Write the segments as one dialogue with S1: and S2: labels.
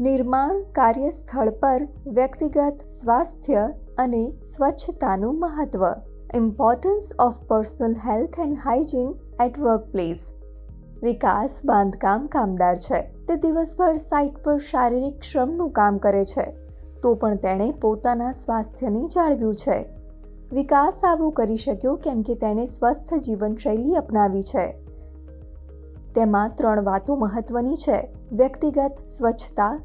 S1: નિર્માણ કાર્યસ્થળ પર વ્યક્તિગત સ્વાસ્થ્ય અને સ્વચ્છતાનું મહત્વ. Importance of personal health and hygiene at work place વિકાસ બાંધકામ કામદાર છે. તે દિવસભર સાઇટ પર શારીરિક શ્રમનું કામ કરે છે. તો પણ તેણે પોતાના સ્વાસ્થ્યને જાળવ્યું છે. વિકાસ આવું કરી શક્યો કેમ કે તેણે સ્વસ્થ જીવનશૈલી અપનાવી છે. તેમાં ત્રણ વાતો મહત્વની છે. વ્યક્તિગત સ્વચ્છતા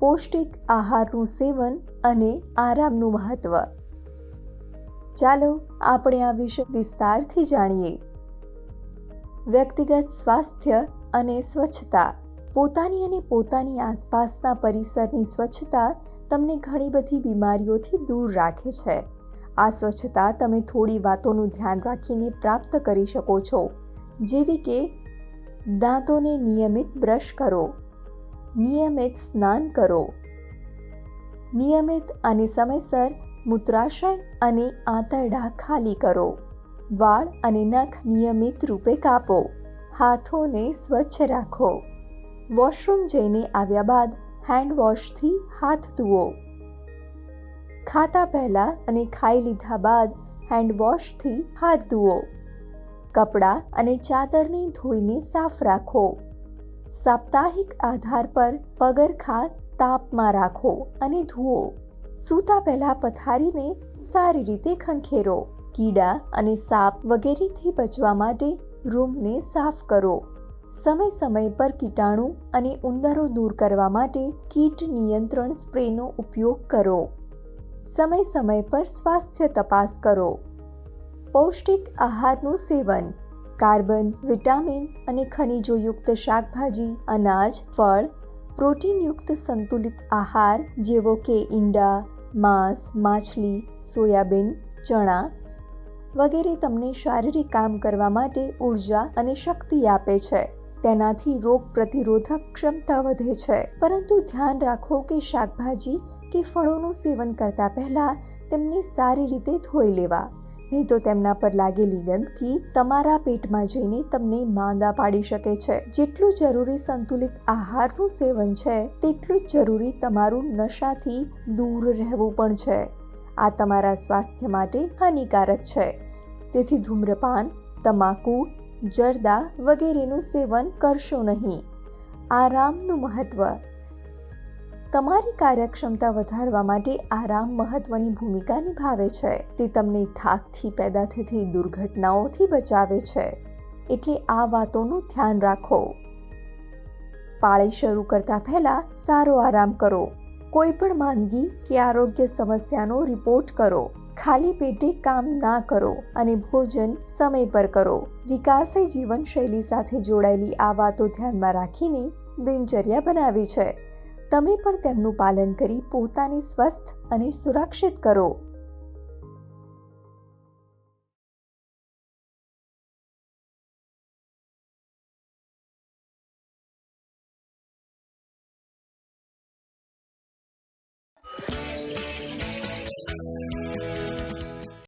S1: પૌષ્ટિક આહારનું સેવન અને આરામનું મહત્વ. ચાલો આપણે આ વિશે વિસ્તારથી જાણીએ. વ્યક્તિગત સ્વાસ્થ્ય અને સ્વચ્છતા. પોતાની અને પોતાની આસપાસના પરિસરની સ્વચ્છતા તમને ઘણી બધી બીમારીઓથી દૂર રાખે છે. આ સ્વચ્છતા તમે થોડી વાતોનું ધ્યાન રાખીને પ્રાપ્ત કરી શકો છો. જેવી કે દાંતોને નિયમિત બ્રશ કરો. નિયમિત સ્નાન કરો. નિયમિત અને સમયસર મૂત્રાશય અને આંતરડા ખાલી કરો. વાળ અને નખ નિયમિત રૂપે કાપો. હાથોને સ્વચ્છ રાખો. વોશરૂમ જઈને આવ્યા બાદ હેન્ડ વોશથી હાથ ધુઓ ખાતા પહેલાં અને ખાઈ લીધા બાદ હેન્ડ વોશથી હાથ ધુઓ કપડાં અને ચાદરને ધોઈને સાફ રાખો. સાપ્તાહિક આધાર પર પગરખા તાપમાં રાખો અને ધુઓ. સૂતા પહેલા પથારીને સારી રીતે ખંખેરો. કીડા અને સાપ વગેરેથી બચવા માટે રૂમને સાફ કરો. સમય સમય પર કીટાણુ અને ઉંદરો દૂર કરવા માટે કીટ નિયંત્રણ સ્પ્રેનો ઉપયોગ કરો. સમય સમય પર સ્વાસ્થ્ય તપાસ કરો. પૌષ્ટિક આહારનું સેવન. કાર્બન, વિટામિન અને ખનિજોયુક્ત શાકભાજી, અનાજ, ફળ, પ્રોટીનયુક્ત સંતુલિત આહાર જેવો કે ઈંડા, માંસ, માછલી, સોયાબીન, ચણા વગેરે તમને શારીરિક કામ કરવા માટે ઊર્જા અને શક્તિ આપે છે. તેનાથી રોગ પ્રતિરોધક ક્ષમતા વધે છે. પરંતુ ધ્યાન રાખો કે શાકભાજી કે ફળોનું સેવન કરતા પહેલા તેમને સારી રીતે ધોઈ લેવા. નહીં તો તેમના પર લાગેલી ગંદકી તમારા પેટમાં જઈને તમને માંદા પાડી શકે છે. જેટલું જરૂરી સંતુલિત આહારનું સેવન છે, તેટલું જ જરૂરી તમારું નશાથી દૂર રહેવું પણ છે. આ તમારા સ્વાસ્થ્ય માટે હાનિકારક છે. તેથી ધૂમ્રપાન, તમાકુ, જરદા વગેરેનું સેવન કરશો નહીં. આરામનું મહત્વ તમારી કાર્યક્ષમતા વધારવા માટે આરામ મહત્વની ભૂમિકા નિભાવે છે. તે તમને થાકથી પેદા થતી દુર્ઘટનાઓથી બચાવે છે. એટલે આ વાતોનું ધ્યાન રાખો. પાળી શરૂ કરતા પહેલા સારો આરામ કરો. કોઈ પણ માંદગી કે આરોગ્ય સમસ્યાનો રિપોર્ટ કરો. ખાલી પેટે કામ ના કરો અને ભોજન સમય પર કરો. વિકાસે જીવનશૈલી સાથે જોડાયેલી આ વાતો ધ્યાનમાં રાખીને દિનચર્યા બનાવી છે. તમે પણ તેમનું પાલન કરી પોતાને સ્વસ્થ અને સુરક્ષિત કરો
S2: Thank you.